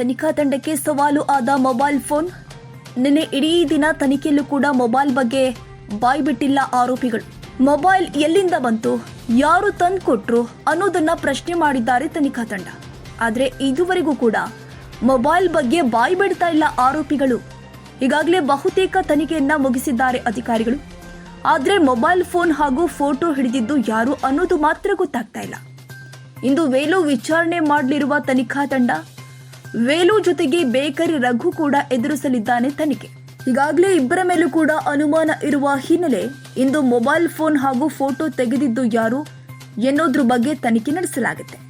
ತನಿಖಾ ತಂಡಕ್ಕೆ ಸವಾಲು ಆದ ಮೊಬೈಲ್ ಫೋನ್? ನಿನ್ನೆ ಇಡೀ ದಿನ ತನಿಖೆಯಲ್ಲೂ ಕೂಡ ಮೊಬೈಲ್ ಬಗ್ಗೆ ಬಾಯ್ ಬಿಟ್ಟಿಲ್ಲ ಆರೋಪಿಗಳು. ಮೊಬೈಲ್ ಎಲ್ಲಿಂದ ಬಂತು? ಯಾರು ತಂದು ಕೊಟ್ರು ಅನ್ನೋದನ್ನ ಪ್ರಶ್ನೆ ಮಾಡಿದ್ದಾರೆ ತನಿಖಾ ತಂಡ. ಆದ್ರೆ ಇದುವರೆಗೂ ಕೂಡ ಮೊಬೈಲ್ ಬಗ್ಗೆ ಬಾಯಿ ಬಿಡ್ತಾ ಇಲ್ಲ ಆರೋಪಿಗಳು. ಈಗಾಗಲೇ ಬಹುತೇಕ ತನಿಖೆಯನ್ನ ಮುಗಿಸಿದ್ದಾರೆ ಅಧಿಕಾರಿಗಳು. ಆದ್ರೆ ಮೊಬೈಲ್ ಫೋನ್ ಹಾಗೂ ಫೋಟೋ ಹಿಡಿದಿದ್ದು ಯಾರು ಅನ್ನೋದು ಮಾತ್ರ ಗೊತ್ತಾಗ್ತಾ ಇಲ್ಲ. ಇಂದು ವೇಲು ವಿಚಾರಣೆ ಮಾಡಲಿರುವ ತನಿಖಾ ತಂಡ ವೇಲು ಜೊತೆಗೆ ಬೇಕರಿ ರಘು ಕೂಡ ಎದುರಿಸಲಿದ್ದಾನೆ ತನಿಖೆ. ಈಗಾಗಲೇ ಇಬ್ಬರ ಮೇಲೂ ಕೂಡ ಅನುಮಾನ ಇರುವ ಹಿನ್ನೆಲೆ ಇಂದು ಮೊಬೈಲ್ ಫೋನ್ ಹಾಗೂ ಫೋಟೋ ತೆಗೆದಿದ್ದು ಯಾರು ಎನ್ನೋದ್ರ ಬಗ್ಗೆ ತನಿಖೆ ನಡೆಸಲಾಗುತ್ತೆ.